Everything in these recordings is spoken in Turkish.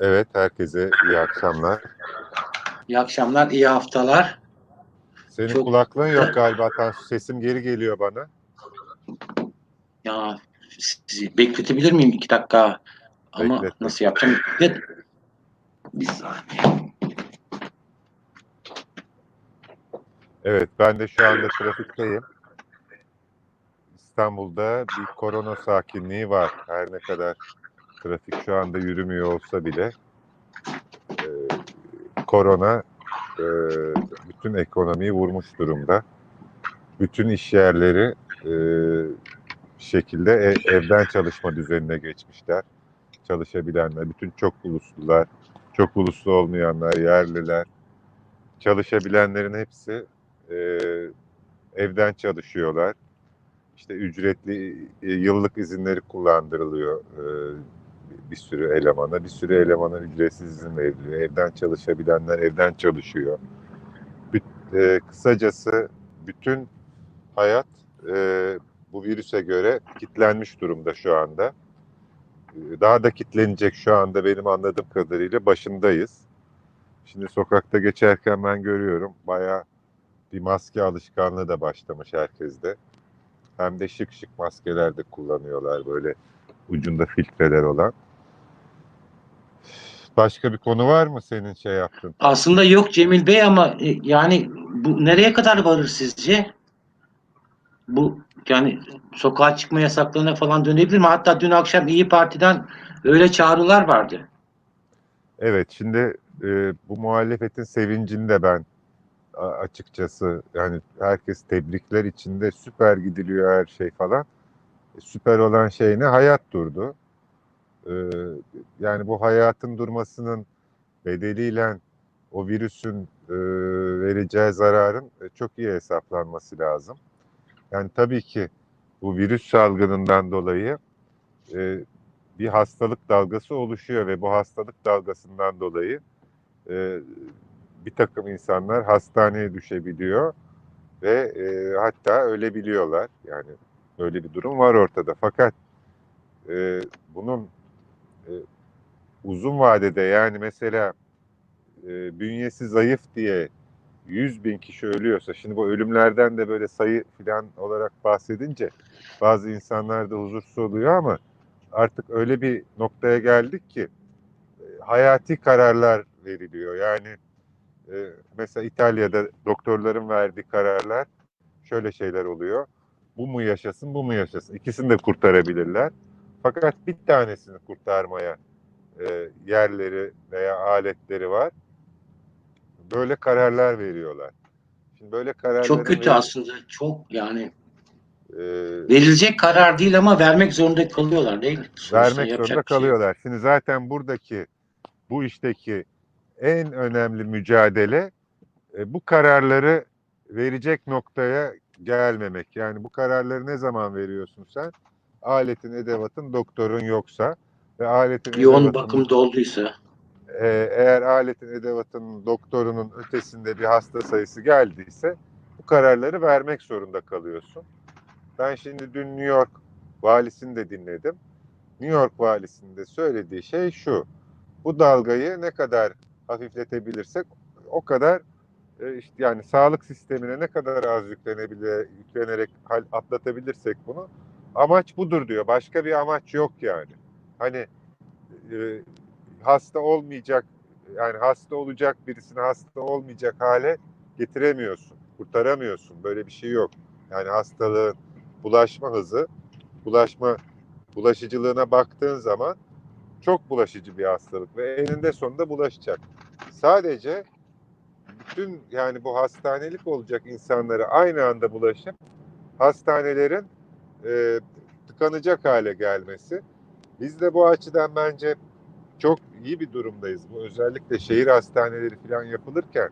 Evet, herkese iyi akşamlar. İyi akşamlar, iyi haftalar. Senin Çok- kulaklığın yok galiba Tansu. Sesim geri geliyor bana. Ya sizi bekletebilir miyim iki dakika? Ama Beklet. nasıl yapacağım? Bir saniye. Evet, ben de şu anda trafikteyim. İstanbul'da bir korona sakinliği var. Her ne kadar trafik şu anda yürümüyor olsa bile e, korona e, bütün ekonomiyi vurmuş durumda. Bütün iş yerleri e, şekilde e- evden çalışma düzenine geçmişler. Çalışabilenler, bütün çok uluslular, çok uluslu olmayanlar, yerliler, çalışabilenlerin hepsi e, evden çalışıyorlar. İşte ücretli e, yıllık izinleri kullandırılıyor e, bir sürü elemana. Bir sürü elemana ücretsiz izin veriliyor. Evden çalışabilenler evden çalışıyor. E, kısacası bütün hayat bu virüse göre kitlenmiş durumda şu anda. Daha da kitlenecek şu anda benim anladığım kadarıyla başındayız. Şimdi sokakta geçerken ben görüyorum bayağı bir maske alışkanlığı da başlamış herkeste. Hem de şık şık maskeler de kullanıyorlar böyle ucunda filtreler olan. Başka bir konu var mı senin şey yaptın? Aslında yok Cemil Bey ama e, yani bu nereye kadar varır sizce? Bu yani sokağa çıkma yasaklarına falan dönebilir mi? Hatta dün akşam İyi Parti'den öyle çağrılar vardı. Evet şimdi e, bu muhalefetin sevincini de ben açıkçası yani herkes tebrikler içinde süper gidiliyor her şey falan. E, süper olan şey ne? Hayat durdu. E, yani bu hayatın durmasının bedeliyle o virüsün e, vereceği zararın çok iyi hesaplanması lazım. Yani tabii ki bu virüs salgınından dolayı bir hastalık dalgası oluşuyor ve bu hastalık dalgasından dolayı bir takım insanlar hastaneye düşebiliyor ve e, hatta ölebiliyorlar. Yani böyle bir durum var ortada. Fakat e, bunun e, uzun vadede yani mesela e, bünyesi zayıf diye 100 bin kişi ölüyorsa şimdi bu ölümlerden de böyle sayı falan olarak bahsedince bazı insanlar da huzursuz oluyor ama artık öyle bir noktaya geldik ki e, hayati kararlar veriliyor. Yani e, mesela İtalya'da doktorların verdiği kararlar şöyle şeyler oluyor. Bu mu yaşasın, bu mu yaşasın? İkisini de kurtarabilirler. Fakat bir tanesini kurtarmaya e, yerleri veya aletleri var. Böyle kararlar veriyorlar. Şimdi böyle kararlar Çok kötü aslında. Çok yani e, verilecek karar değil ama vermek zorunda kalıyorlar değil mi? Sonuçta vermek zorunda şey kalıyorlar. Şimdi zaten buradaki bu işteki en önemli mücadele e, bu kararları verecek noktaya gelmemek. Yani bu kararları ne zaman veriyorsun sen? Aletin, edevatın, doktorun yoksa ve aletin, Yoğun bakımda olduysa. e, eğer aletin, edevatın, doktorunun ötesinde bir hasta sayısı geldiyse bu kararları vermek zorunda kalıyorsun. Ben şimdi dün New York valisini de dinledim. New York valisinin de söylediği şey şu. Bu dalgayı ne kadar hafifletebilirsek o kadar e, işte yani sağlık sistemine ne kadar az yüklenebilir, yüklenerek atlatabilirsek bunu amaç budur diyor. Başka bir amaç yok yani. Hani e, hasta olmayacak yani hasta olacak birisini hasta olmayacak hale getiremiyorsun. Kurtaramıyorsun. Böyle bir şey yok. Yani hastalığın bulaşma hızı, bulaşma bulaşıcılığına baktığın zaman çok bulaşıcı bir hastalık ve eninde sonunda bulaşacak. Sadece bütün yani bu hastanelik olacak insanlara aynı anda bulaşıp hastanelerin e, tıkanacak hale gelmesi. Biz de bu açıdan bence çok iyi bir durumdayız. Bu özellikle şehir hastaneleri falan yapılırken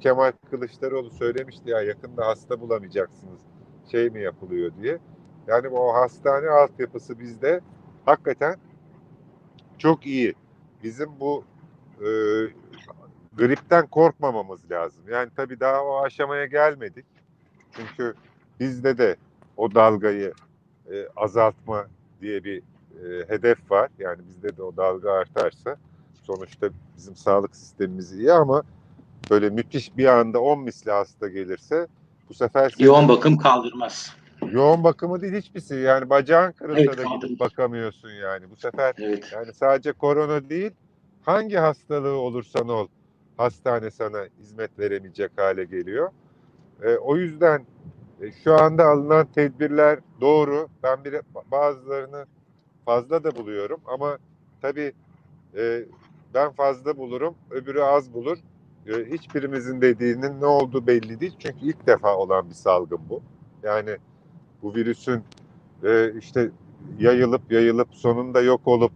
Kemal Kılıçdaroğlu söylemişti ya yakında hasta bulamayacaksınız şey mi yapılıyor diye. Yani bu hastane altyapısı bizde hakikaten çok iyi. Bizim bu e, gripten korkmamamız lazım. Yani tabii daha o aşamaya gelmedik. Çünkü bizde de o dalgayı e, azaltma diye bir e, hedef var. Yani bizde de o dalga artarsa sonuçta bizim sağlık sistemimiz iyi ama böyle müthiş bir anda 10 misli hasta gelirse bu sefer senin- Yoğun bakım kaldırmaz. yoğun bakımı değil hiçbirisi. Yani bacağın kırılsa Evet, da gidip kaldırmaz. bakamıyorsun yani. Bu sefer Evet. yani sadece korona değil hangi hastalığı olursan ol hastane sana hizmet veremeyecek hale geliyor. E, o yüzden e, şu anda alınan tedbirler doğru. Ben bir bazılarını fazla da buluyorum ama tabii e, ben fazla bulurum, öbürü az bulur. E, hiçbirimizin dediğinin ne olduğu belli değil. Çünkü ilk defa olan bir salgın bu. Yani bu virüsün e, işte yayılıp yayılıp sonunda yok olup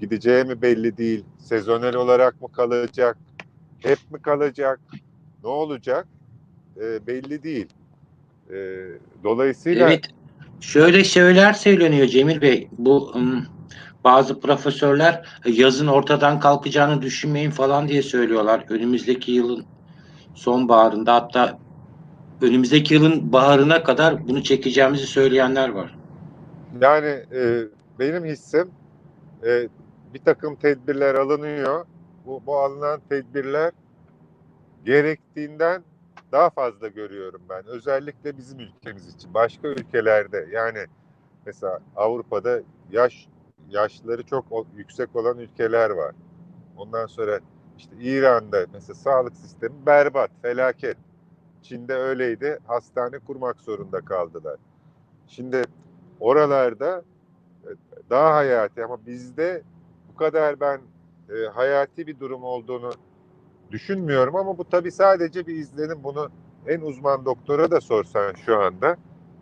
gideceği mi belli değil. Sezonel olarak mı kalacak? Hep mi kalacak? Ne olacak? E, belli değil. E, dolayısıyla Evet. Şöyle şeyler söyleniyor Cemil Bey. Bu ım, bazı profesörler e, yazın ortadan kalkacağını düşünmeyin falan diye söylüyorlar. Önümüzdeki yılın sonbaharında hatta önümüzdeki yılın baharına kadar bunu çekeceğimizi söyleyenler var. Yani e, benim hissim e, bir takım tedbirler alınıyor. Bu, bu alınan tedbirler gerektiğinden daha fazla görüyorum ben. Özellikle bizim ülkemiz için. Başka ülkelerde yani mesela Avrupa'da yaş yaşları çok yüksek olan ülkeler var. Ondan sonra işte İran'da mesela sağlık sistemi berbat, felaket. Çin'de öyleydi. Hastane kurmak zorunda kaldılar. Şimdi oralarda e, daha hayati ama bizde bu kadar ben e, hayati bir durum olduğunu düşünmüyorum ama bu tabii sadece bir izlenim. Bunu en uzman doktora da sorsan şu anda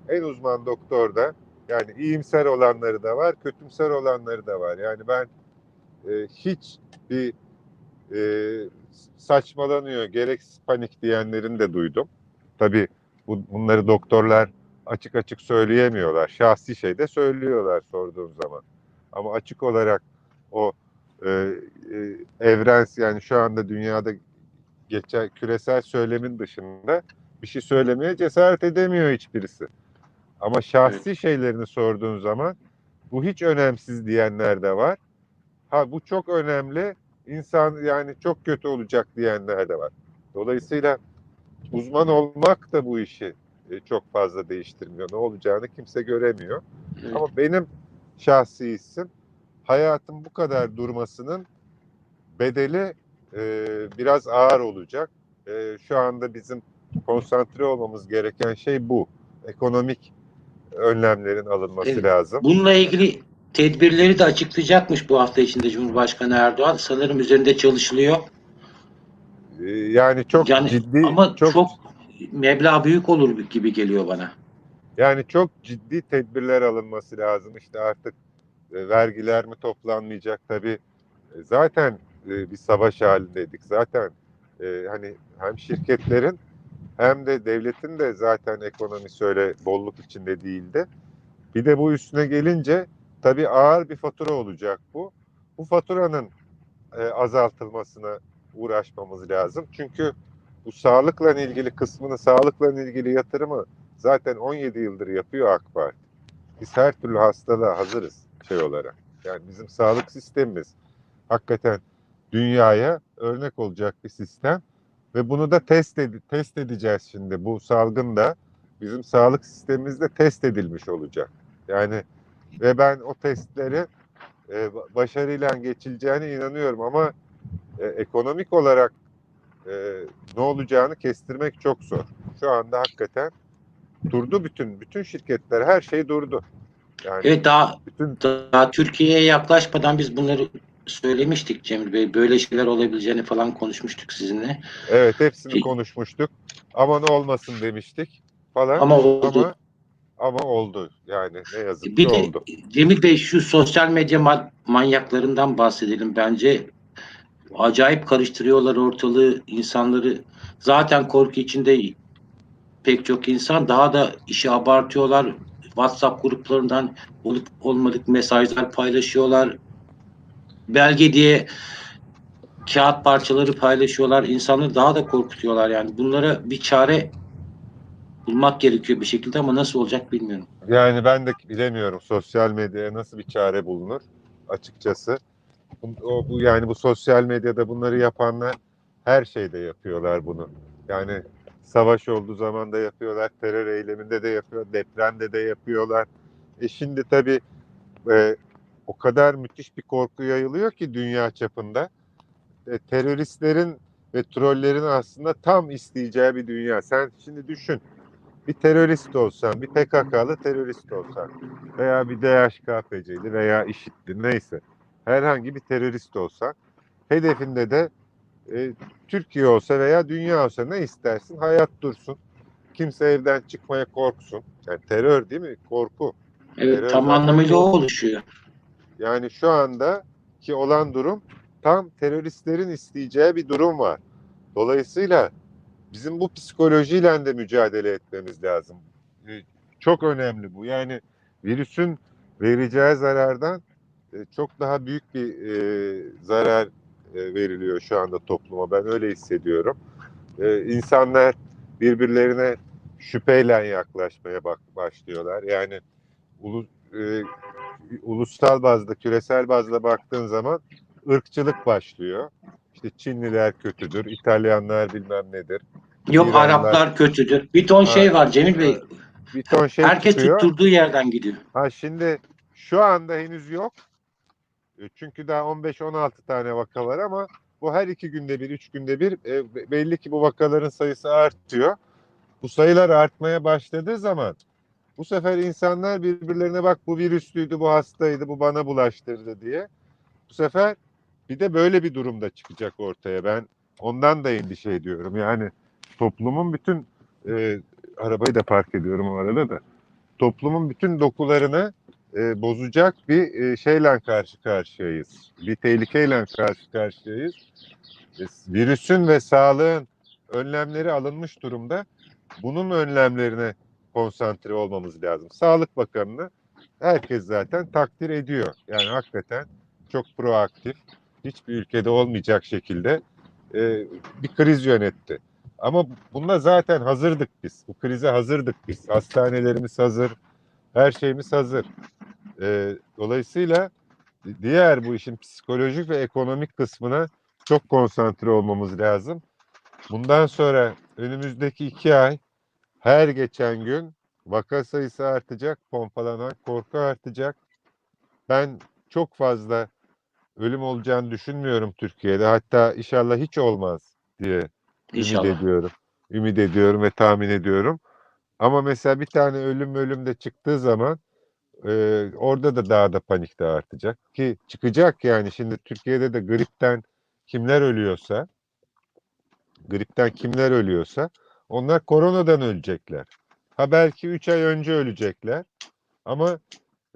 en uzman doktor da yani iyimser olanları da var, kötümser olanları da var. Yani ben e, hiç bir e, saçmalanıyor, gereksiz panik diyenlerin de duydum. Tabii bu, bunları doktorlar açık açık söyleyemiyorlar. Şahsi şey de söylüyorlar sorduğun zaman. Ama açık olarak o e, e, evrens yani şu anda dünyada geçen küresel söylemin dışında bir şey söylemeye cesaret edemiyor hiçbirisi. Ama şahsi şeylerini sorduğun zaman bu hiç önemsiz diyenler de var. Ha bu çok önemli. insan yani çok kötü olacak diyenler de var. Dolayısıyla uzman olmak da bu işi e, çok fazla değiştirmiyor. Ne olacağını kimse göremiyor. Evet. Ama benim şahsi hissim hayatın bu kadar durmasının bedeli e, biraz ağır olacak. E, şu anda bizim konsantre olmamız gereken şey bu. Ekonomik önlemlerin alınması Evet. lazım. Bununla ilgili tedbirleri de açıklayacakmış bu hafta içinde Cumhurbaşkanı Erdoğan. Sanırım üzerinde çalışılıyor. E, yani çok Yani ciddi ama çok, çok, meblağ büyük olur gibi geliyor bana. yani çok ciddi tedbirler alınması lazım. İşte artık e, vergiler mi toplanmayacak tabii. E, zaten e, bir savaş halindeydik. Zaten hani hem şirketlerin hem de devletin de zaten ekonomisi öyle bolluk içinde değildi. Bir de bu üstüne gelince tabii ağır bir fatura olacak bu. Bu faturanın azaltılmasına uğraşmamız lazım. Çünkü bu sağlıkla ilgili kısmını, sağlıkla ilgili yatırımı zaten 17 yıldır yapıyor AK Parti. Biz her türlü hastalığa hazırız şey olarak. Yani bizim sağlık sistemimiz hakikaten dünyaya örnek olacak bir sistem ve bunu da test ed- test edeceğiz şimdi. Bu salgın da bizim sağlık sistemimizde test edilmiş olacak. Yani ve ben o testleri e, ba- başarıyla geçileceğine inanıyorum ama e, ekonomik olarak e, ne olacağını kestirmek çok zor. Şu anda hakikaten durdu bütün bütün şirketler her şey durdu. Yani Evet daha bütün daha Türkiye'ye yaklaşmadan biz bunları söylemiştik Cemil Bey. Böyle şeyler olabileceğini falan konuşmuştuk sizinle. evet hepsini Şey- konuşmuştuk. Aman olmasın demiştik falan Ama oldu. ama ama oldu. Yani ne yazık ki Bir de oldu. Cemil Bey şu sosyal medya ma- manyaklarından bahsedelim bence. Acayip karıştırıyorlar ortalığı, insanları. Zaten korku içinde pek çok insan daha da işi abartıyorlar. WhatsApp gruplarından olup olmadık mesajlar paylaşıyorlar. Belge diye kağıt parçaları paylaşıyorlar. İnsanları daha da korkutuyorlar yani. Bunlara bir çare bulmak gerekiyor bir şekilde ama nasıl olacak bilmiyorum. Yani ben de bilemiyorum sosyal medyaya nasıl bir çare bulunur açıkçası. O, bu yani bu sosyal medyada bunları yapanlar her şeyde yapıyorlar bunu. Yani savaş olduğu zaman da yapıyorlar, terör eyleminde de yapıyor, depremde de yapıyorlar. E şimdi tabii e, o kadar müthiş bir korku yayılıyor ki dünya çapında. E, teröristlerin ve trollerin aslında tam isteyeceği bir dünya. Sen şimdi düşün. Bir terörist olsan, bir PKK'lı terörist olsan veya bir DHKPC'li veya IŞİD'li neyse herhangi bir terörist olsa hedefinde de e, Türkiye olsa veya dünya olsa ne istersin? Hayat dursun. Kimse evden çıkmaya korksun. Yani terör değil mi? Korku. Evet Terör tam anlamıyla o oluşuyor. Yani şu anda ki olan durum tam teröristlerin isteyeceği bir durum var. Dolayısıyla bizim bu psikolojiyle de mücadele etmemiz lazım. Ee, Çok önemli bu. Yani virüsün vereceği zarardan e, çok daha büyük bir e, zarar e, veriliyor şu anda topluma. Ben öyle hissediyorum. E, insanlar birbirlerine şüpheyle yaklaşmaya bak başlıyorlar. Yani ulu, e, ulusal bazda, küresel bazda baktığın zaman ırkçılık başlıyor. İşte Çinliler kötüdür, İtalyanlar bilmem nedir. Yok İranlılar- Araplar kötüdür. Bir ton Ha, şey var Cemil Bey. Bir ton şey Herkes çıkıyor. tutturduğu yerden gidiyor. Ha şimdi şu anda henüz yok. E, Çünkü daha 15-16 tane vaka var ama bu her iki günde bir, üç günde bir e, be- belli ki bu vakaların sayısı artıyor. Bu sayılar artmaya başladığı zaman bu sefer insanlar birbirlerine bak bu virüslüydü, bu hastaydı, bu bana bulaştırdı diye. Bu sefer bir de böyle bir durumda çıkacak ortaya. Ben ondan da endişe ediyorum. Yani toplumun bütün e, arabayı da park ediyorum o arada da toplumun bütün dokularını e, bozacak bir e, şeyle karşı karşıyayız. Bir tehlikeyle karşı karşıyayız. E, virüsün ve sağlığın önlemleri alınmış durumda. Bunun önlemlerine konsantre olmamız lazım. Sağlık Bakanı'nı herkes zaten takdir ediyor. Yani hakikaten çok proaktif, hiçbir ülkede olmayacak şekilde e, bir kriz yönetti. Ama buna zaten hazırdık biz. Bu krize hazırdık biz. Hastanelerimiz hazır, her şeyimiz hazır. Ee, dolayısıyla diğer bu işin psikolojik ve ekonomik kısmına çok konsantre olmamız lazım. Bundan sonra önümüzdeki iki ay her geçen gün vaka sayısı artacak, pompalanan korku artacak. Ben çok fazla ölüm olacağını düşünmüyorum Türkiye'de. Hatta inşallah hiç olmaz diye ümit İnşallah. ediyorum. Ümit ediyorum ve tahmin ediyorum. Ama mesela bir tane ölüm ölüm de çıktığı zaman e, orada da daha da panik de artacak. Ki çıkacak yani şimdi Türkiye'de de gripten kimler ölüyorsa gripten kimler ölüyorsa onlar koronadan ölecekler. Ha belki 3 ay önce ölecekler ama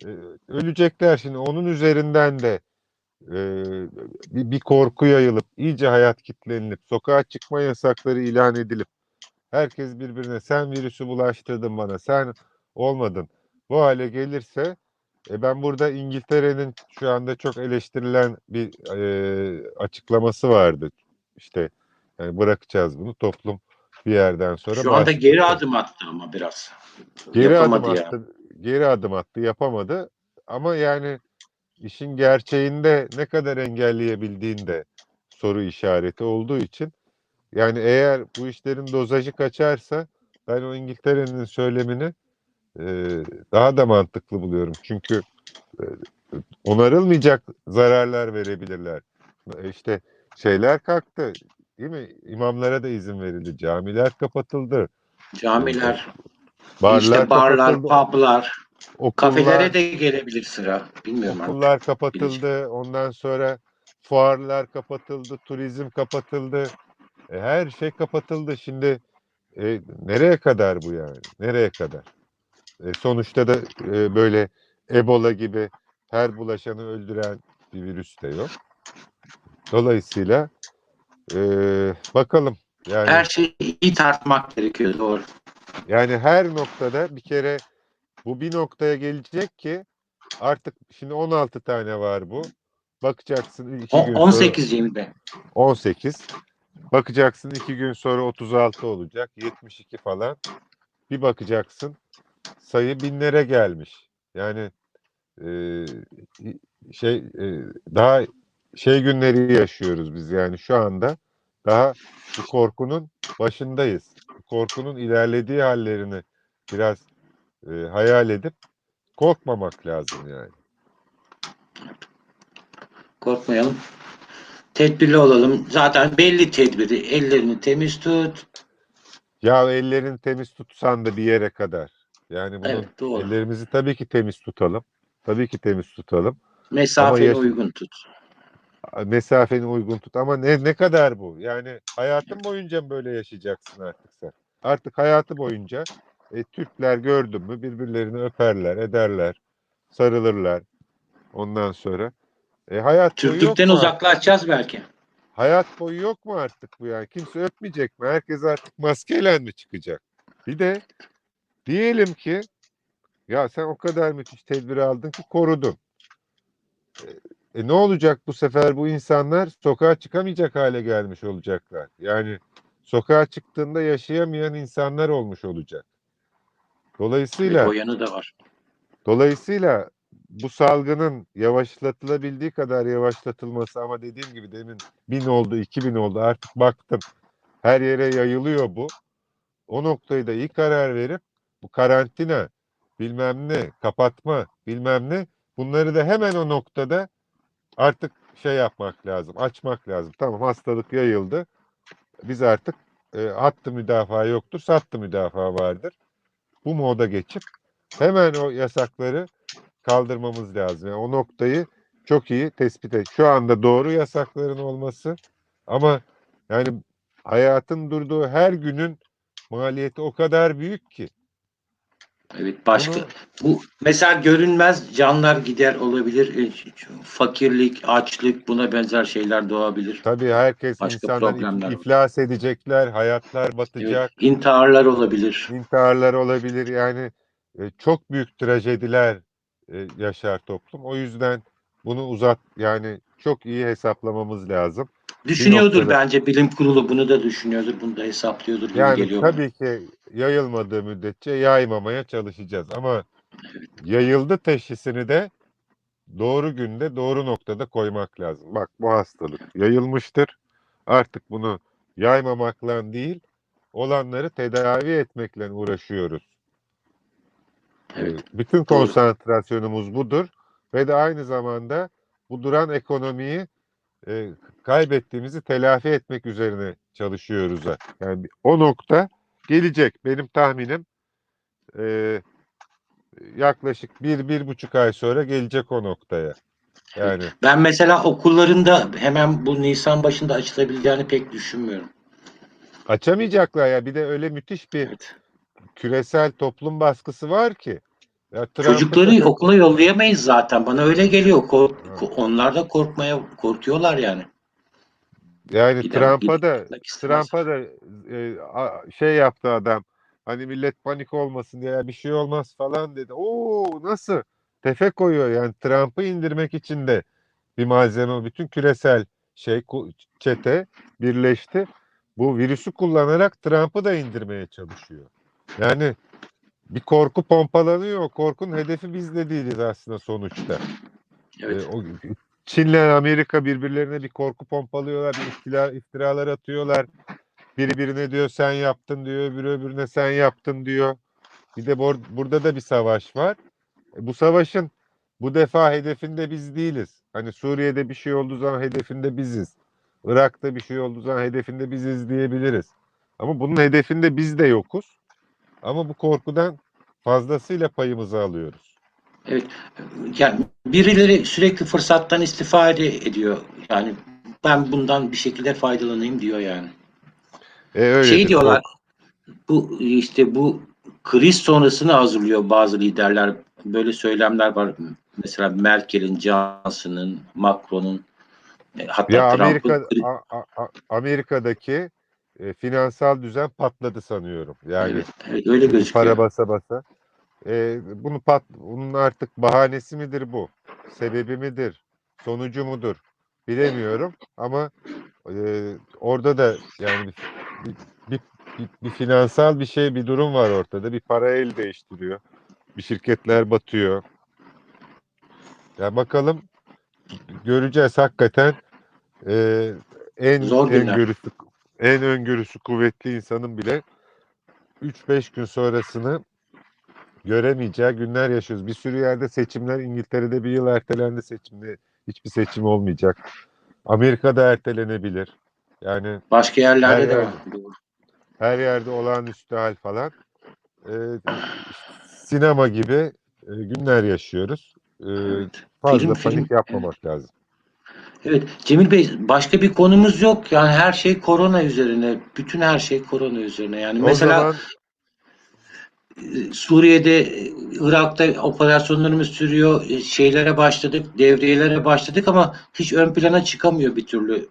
e, ölecekler şimdi onun üzerinden de e, bir, bir korku yayılıp iyice hayat kitlenilip sokağa çıkma yasakları ilan edilip herkes birbirine sen virüsü bulaştırdın bana sen olmadın bu hale gelirse e, ben burada İngiltere'nin şu anda çok eleştirilen bir e, açıklaması vardı işte yani bırakacağız bunu toplum bir yerden sonra Şu anda geri adım attı ama biraz. geri Yapamadı adım ya. attı geri adım attı yapamadı ama yani işin gerçeğinde ne kadar engelleyebildiğin de soru işareti olduğu için yani eğer bu işlerin dozajı kaçarsa ben o İngiltere'nin söylemini e, daha da mantıklı buluyorum. Çünkü e, onarılmayacak zararlar verebilirler. E, İşte şeyler kalktı değil mi? İmamlara da izin verildi. Camiler kapatıldı. Camiler, Barlar işte barlar, kapatıldı. publar, Okullar, kafelere de gelebilir sıra. Bilmiyorum artık. okullar kapatıldı. Ondan sonra fuarlar kapatıldı. Turizm kapatıldı. E, her şey kapatıldı. Şimdi e, nereye kadar bu yani? Nereye kadar? E, sonuçta da e, böyle Ebola gibi her bulaşanı öldüren bir virüs de yok. Dolayısıyla e, bakalım. Yani Her şeyi iyi tartmak gerekiyor doğru. Yani her noktada bir kere bu bir noktaya gelecek ki artık şimdi 16 tane var bu. Bakacaksın iki O- gün 18 Cemil Bey. sonra 18. Bakacaksın iki gün sonra 36 olacak. 72 falan. bir bakacaksın sayı binlere gelmiş. Yani e, şey e, daha şey günleri yaşıyoruz biz yani şu anda daha bu korkunun başındayız. Korkunun ilerlediği hallerini biraz e, hayal edip korkmamak lazım yani. Korkmayalım. Tedbirli olalım. Zaten belli tedbiri. Ellerini temiz tut. Ya ellerini temiz tutsan da bir yere kadar. Yani bunun Evet doğru. ellerimizi tabii ki temiz tutalım. Tabii ki temiz tutalım. Mesafeni yaş- uygun tut. mesafeni uygun tut ama ne ne kadar bu? Yani hayatın boyunca mı böyle yaşayacaksın artık sen? Artık hayatı boyunca e, Türkler gördün mü birbirlerini öperler, ederler, sarılırlar. Ondan sonra e, hayat Türklükten uzaklaşacağız belki. Hayat boyu yok mu artık bu yani? Kimse öpmeyecek mi? Herkes artık maskeyle mi çıkacak? Bir de diyelim ki ya sen o kadar müthiş tedbir aldın ki korudun. E, e ne olacak bu sefer bu insanlar sokağa çıkamayacak hale gelmiş olacaklar. Yani sokağa çıktığında yaşayamayan insanlar olmuş olacak. Dolayısıyla O yanı da var. Dolayısıyla bu salgının yavaşlatılabildiği kadar yavaşlatılması ama dediğim gibi demin bin oldu, iki bin oldu artık baktım her yere yayılıyor bu. O noktayı da iyi karar verip bu karantina bilmem ne kapatma bilmem ne bunları da hemen o noktada artık şey yapmak lazım açmak lazım. Tamam hastalık yayıldı biz artık e, hattı müdafaa yoktur sattı müdafaa vardır. Bu moda geçip hemen o yasakları kaldırmamız lazım. Yani o noktayı çok iyi tespit et. Şu anda doğru yasakların olması ama yani hayatın durduğu her günün maliyeti o kadar büyük ki. Evet başka. Bunu- Bu mesela görünmez canlar gider olabilir. E, Fakirlik, açlık buna benzer şeyler doğabilir. Tabii herkes Başka insanlar iflas edecekler, hayatlar Evet, batacak, intiharlar olabilir. intiharlar olabilir. Yani e, çok büyük trajediler e, yaşar toplum. O yüzden bunu uzat yani çok iyi hesaplamamız lazım. Düşünüyordur noktada- bence bilim kurulu bunu da düşünüyordur. Bunu da hesaplıyordur gibi Yani geliyor. bana. tabii ki yayılmadığı müddetçe yaymamaya çalışacağız ama yayıldı teşhisini de doğru günde doğru noktada koymak lazım. Bak bu hastalık yayılmıştır. Artık bunu yaymamakla değil olanları tedavi etmekle uğraşıyoruz. Evet. Ee, Bütün konsantrasyonumuz budur ve de aynı zamanda bu duran ekonomiyi e, kaybettiğimizi telafi etmek üzerine çalışıyoruz. ha. Yani o nokta gelecek. Benim tahminim e, yaklaşık bir, bir buçuk ay sonra gelecek o noktaya. Yani Ben mesela okullarında hemen bu Nisan başında açılabileceğini pek düşünmüyorum. açamayacaklar ya. Bir de öyle müthiş bir Evet. küresel toplum baskısı var ki. Ya Çocukları okula yollayamayız zaten. Bana öyle geliyor. Kork- Evet. onlar da korkmaya korkuyorlar yani. Yani Trump'a da. Trump'a da e, a- şey yaptı adam. Hani millet panik olmasın diye "Ya bir şey olmaz falan dedi. Oo nasıl? Tefe koyuyor yani Trump'ı indirmek için de bir malzeme bütün küresel şey çete birleşti. Bu virüsü kullanarak Trump'ı da indirmeye çalışıyor. Yani bir korku pompalanıyor. O korkunun hedefi biz de değiliz aslında sonuçta. Evet. E, o Çin'le Amerika birbirlerine bir korku pompalıyorlar, bir iftira, iftiralar atıyorlar. Biri birine diyor sen yaptın diyor, öbürü öbürüne sen yaptın diyor. Bir de bor- burada da bir savaş var. E, bu savaşın bu defa hedefinde biz değiliz. Hani Suriye'de bir şey olduğu zaman hedefinde biziz. Irak'ta bir şey olduğu zaman hedefinde biziz diyebiliriz. Ama bunun hedefinde biz de yokuz. Ama bu korkudan fazlasıyla payımızı alıyoruz. Yani birileri sürekli fırsattan istifade ediyor. Yani ben bundan bir şekilde faydalanayım diyor yani. E, öyledir. şey diyorlar. Bu işte bu kriz sonrasını hazırlıyor bazı liderler. Böyle söylemler var. Mesela Merkel'in, Johnson'ın, Macron'un e, hatta Ya Amerika A- A- Amerika'daki e, finansal düzen patladı sanıyorum. Yani evet, evet, öyle gözüküyor. para basa basa. E, bunu pat bunun artık bahanesi midir bu? Sebebi midir? Sonucu mudur? Bilemiyorum ama e, orada da yani bir, bir, bir bir, finansal bir şey, bir durum var ortada. Bir para el değiştiriyor. Bir şirketler batıyor. Ya bakalım göreceğiz hakikaten e, en Zor günler. öngörüsü en öngörüsü kuvvetli insanın bile 3-5 gün sonrasını göremeyeceği günler yaşıyoruz. Bir sürü yerde seçimler İngiltere'de bir yıl ertelendi seçimde hiçbir seçim olmayacak. Amerika'da ertelenebilir. Yani Başka yerlerde Her de yerde. Her yerde olağanüstü hal falan. Ee, sinema gibi e, günler yaşıyoruz. Ee, Evet. fazla Film, panik film. yapmamak lazım. Evet Cemil Bey başka bir konumuz yok. Yani her şey korona üzerine. Bütün her şey korona üzerine. Yani mesela o zaman e, Suriye'de, e, Irak'ta operasyonlarımız sürüyor. e, Şeylere başladık, devriyelere başladık ama hiç ön plana çıkamıyor bir türlü.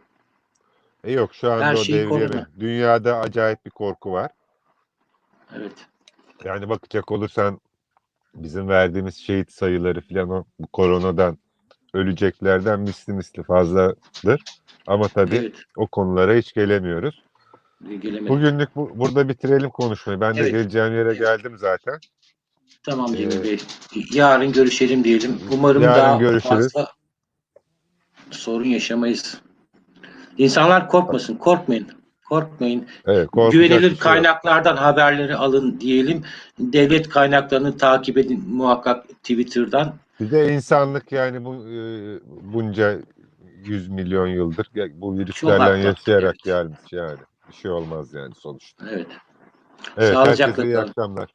e, yok şu anda her o şey devriye korona. dünyada acayip bir korku var. Evet. Yani bakacak olursan bizim verdiğimiz şehit sayıları falan o bu koronadan öleceklerden misli misli fazladır. Ama tabii Evet. o konulara hiç gelemiyoruz. Gelemedik. Bugünlük bu, burada bitirelim konuşmayı. Ben de Evet. geleceğim yere Evet. geldim zaten. Tamam Cemil Ee, Bey. Yarın görüşelim diyelim. Umarım yarın daha görüşürüz. fazla sorun yaşamayız. İnsanlar korkmasın. Korkmayın. Korkmayın. Evet, Güvenilir şey kaynaklardan haberleri alın diyelim. Devlet kaynaklarını takip edin muhakkak Twitter'dan. Bir de insanlık yani bu e, bunca 100 milyon yıldır bu virüslerle yaşayarak evet. gelmiş yani. Bir şey olmaz yani sonuçta. Evet. Evet, Sağlıcakla herkese iyi akşamlar.